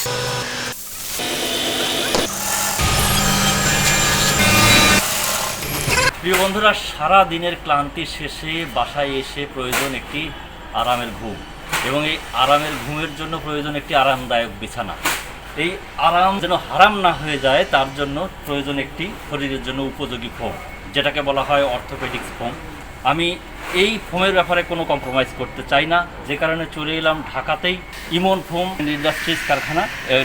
প্রিয় বন্ধুরা, সারা দিনের ক্লান্তি শেষে বাসায় এসে প্রয়োজন একটি আরামের ঘুম এবং এই আরামের ঘুমের জন্য প্রয়োজন একটি আরামদায়ক বিছানা। এই আরাম যেন হারাম না হয়ে যায়, তার জন্য প্রয়োজন একটি শরীরের জন্য উপযোগী ফোম, যেটাকে বলা হয় অর্থোপেডিক্স ফোম। আমি এই ফোমের ব্যাপারে কোনো কম্প্রোমাইজ করতে চাই না। যে কারণে চলে এলাম ঢাকাতেই ইমন ফোম ইন্ডাস্ট্রিজ কারখানা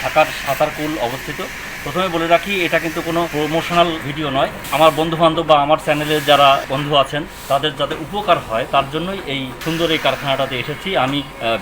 ঢাকার সাঁতারকুল অবস্থিত। প্রথমে বলে রাখি, এটা কিন্তু কোনো প্রমোশনাল ভিডিও নয়। আমার বন্ধু বান্ধব বা আমার চ্যানেলের যারা বন্ধু আছেন, তাদের যাতে উপকার হয়, তার জন্যই এই সুন্দর এই কারখানাটাতে এসেছি। আমি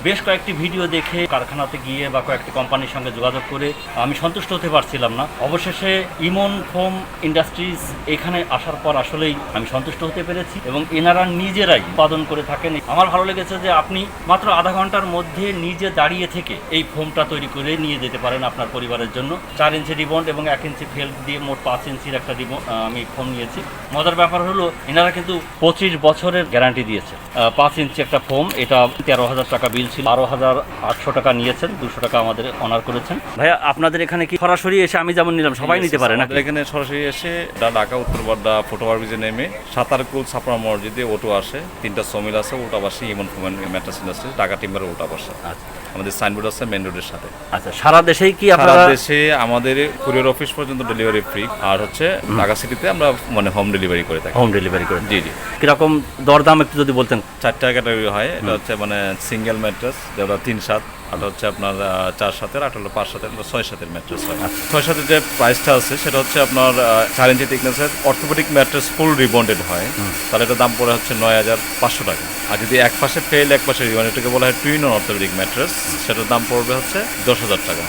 বেশ কয়েকটি ভিডিও দেখে কারখানাতে গিয়ে বা কয়েকটি কোম্পানির সঙ্গে যোগাযোগ করে আমি সন্তুষ্ট হতে পারছিলাম না। অবশেষে ইমন ফোম ইন্ডাস্ট্রিজ এখানে আসার পর আসলেই আমি সন্তুষ্ট হতে পেরেছি এবং এনারা নিজেরাই উৎপাদন করে থাকেন। আমার ভালো লেগেছে যে আপনি মাত্র আধা ঘণ্টার মধ্যে নিজে দাঁড়িয়ে থেকে এই ফোমটা তৈরি করে নিয়ে যেতে পারেন আপনার পরিবারের জন্য। চার ইঞ্চি রিবন্ড এবং এক ইঞ্চি ফেল দিয়ে মোট পাঁচ ইঞ্চির একটা রিবন আমি ফোম নিয়েছি। মজার ব্যাপার হলো, এনারা কিন্তু পঁচিশ বছরের গ্যারান্টি দিয়েছে। পাঁচ ইঞ্চি একটা ফোম, এটা তেরো হাজার টাকা বিল ছিল। বারো হাজার আটশো টাকা নিয়েছেন, দুশো টাকা আমাদের অনার করেছেন। ভাইয়া, আপনাদের এখানে কি সরাসরি এসে আমি যেমন নিলাম, সবাই নিতে পারে না এখানে সরাসরি এসে ঢাকা, উত্তর বাড্ডা ফুটওভার ব্রিজে নেমে সাতারকুল ছাপড়া মসজিদে অটো আসে। তিনটা সমিল আছে উল্টা পাশে ইমন ফুমেন ম্যাট্রাস ইন্ডাস্ট্রি ঢাকা টিম্বার উল্টা পাশে আচ্ছা। আমাদের সাইনবোর্ড আছে মেন রোডের সাথে। আচ্ছা সারা দেশেই কি সারা দেশে আমাদের কুরিয়ার অফিস পর্যন্ত ডেলিভারি ফ্রি আর হচ্ছে ঢাকা সিটিতে আমরা মানে হোম ডেলিভারি করে থাকি। হোম ডেলিভারি করে জি জি। কীরকম দরদাম একটু যদি বলতেন? চারটা ক্যাটাগরি হয় এটা হচ্ছে মানে সিঙ্গেল ম্যাট্রাস যেটা তিন সাত আর হচ্ছে আপনার চার সাতের আট হলো পাঁচ সাতের ছয় সাতের ম্যাট্রেস হয়। ছয় সাতের যে প্রাইসটা আছে সেটা হচ্ছে আপনার চার ইঞ্চি থিকনেসের অর্থোপেডিক ম্যাট্রেস ফুল রিবন্ডেড হয়। তাহলে এটা দাম পড়ে হচ্ছে নয় হাজার পাঁচশো টাকা। আর যদি এক পাশে ফেল এক পাশে রিবন্ড এটাকে বলা হয় টুইন অর্থোপেডিক ম্যাট্রেস সেটার দাম পড়বে হচ্ছে দশ হাজার টাকা।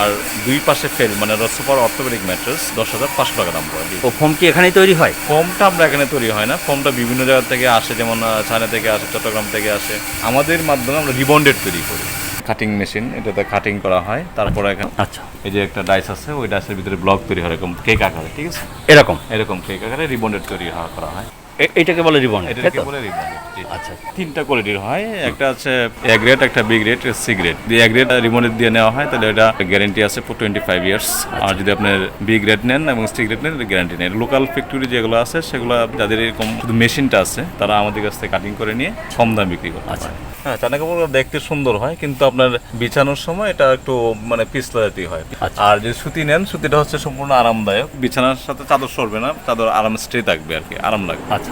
আর দুই পাশে ফেল মানে সুপার অর্থোপেডিক ম্যাট্রেস দশ হাজার পাঁচশো টাকা দাম পড়ে। ও ফোম কি এখানেই তৈরি হয়? ফোমটা আমরা এখানে তৈরি হয় না। ফোমটা বিভিন্ন জায়গা থেকে আসে যেমন চায়না থেকে আসে চট্টগ্রাম থেকে আসে। আমাদের মাধ্যমে আমরা রিবন্ডেড তৈরি করি। কাটিং মেশিন এটাতে কাটিং করা হয়। তারপরে এখানে আচ্ছা। এই যে একটা ডাইস আছে ওই ডাইসের ভিতরে ব্লক তৈরি হয় এরকম কেক আকারে ঠিক আছে? এরকম? এরকম কেক আকারে রিবন্ডেড তৈরি করা হয়। এ- এইটাকে বলে রিবন এটাকে বলে রিবন আচ্ছা তিনটা কোয়ালিটির হয় একটা আছে এ গ্রেড একটা বি গ্রেড সি গ্রেড যদি এ গ্রেড রিমোটেড দিয়ে নেওয়া হয় তাহলে এটা গ্যারেন্টি আছে ফর টোয়েন্টি ফাইভ ইয়ার্স আর যদি আপনার বি গ্রেড নেন এবং সি গ্রেড নেন গ্যারান্টি নেন লোকাল ফ্যাক্টরি যেগুলো আছে সেগুলো যাদের এরকম শুধু মেশিনটা আছে তারা আমাদের কাছ থেকে কাটিং করে নিয়ে কম দাম বিক্রি করে আচ্ছা। হ্যাঁ চানা কাপড় দেখতে সুন্দর হয় কিন্তু আপনার বিছানোর সময় এটা একটু মানে পিছলা জাতীয় হয়। আচ্ছা। আর যদি সুতি নেন সুতিটা হচ্ছে সম্পূর্ণ আরামদায়ক। বিছানার সাথে চাদর সরবে না চাদর আরাম স্টে থাকবে আর কি আরাম লাগবে। আচ্ছা।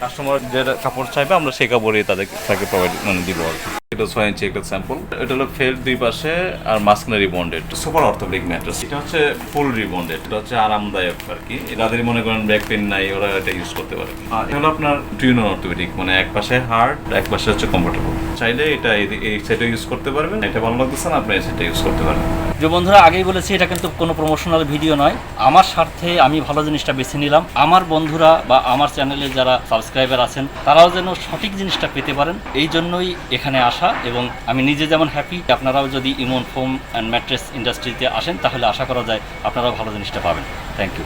কাস্টমার যে কাপড় চাইবে, আমরা সেই কাপড়ই তাদের তাকে প্রোভাইড মানে দিব আর কি। এটা ছয় ইঞ্চি একটা স্যাম্পল এটা হলো ফের দুই পাশে আর মাঝখানে রিবন্ডেড সুপার অর্থোপেডিক ম্যাট্রেস এটা হচ্ছে ফুল রিবন্ডেড এটা হচ্ছে আরামদায়ক আর কি। যাদের মনে করেন ব্যাক পেন নাই, ওরা এটা ইউজ করতে পারে। আর এটা হলো আপনার টুইনো অর্থোপেডিক মানে এক পাশে হার্ড এক পাশে হচ্ছে কমফোর্টেবল চাইলে এটা এই- সেটা ইউজ করতে পারবেন। এটা ভালো লাগতেছে না, আপনি সেটা ইউজ করতে পারেন। যে বন্ধুরা, আগেই বলেছি, এটা কিন্তু কোনো প্রমোশনাল ভিডিও নয়। আমার স্বার্থে আমি ভালো জিনিসটা বেছে নিলাম। আমার বন্ধুরা বা আমার চ্যানেলে যারা সাবস্ক্রাইবার আছেন, তারাও যেন সঠিক জিনিসটা পেতে পারেন, এই জন্যই এখানে আসা এবং আমি নিজে যেমন হ্যাপি আপনারাও যদি ইমন ফোম অ্যান্ড ম্যাট্রেস ইন্ডাস্ট্রিতে আসেন, তাহলে আশা করা যায় আপনারাও ভালো জিনিসটা পাবেন। Thank you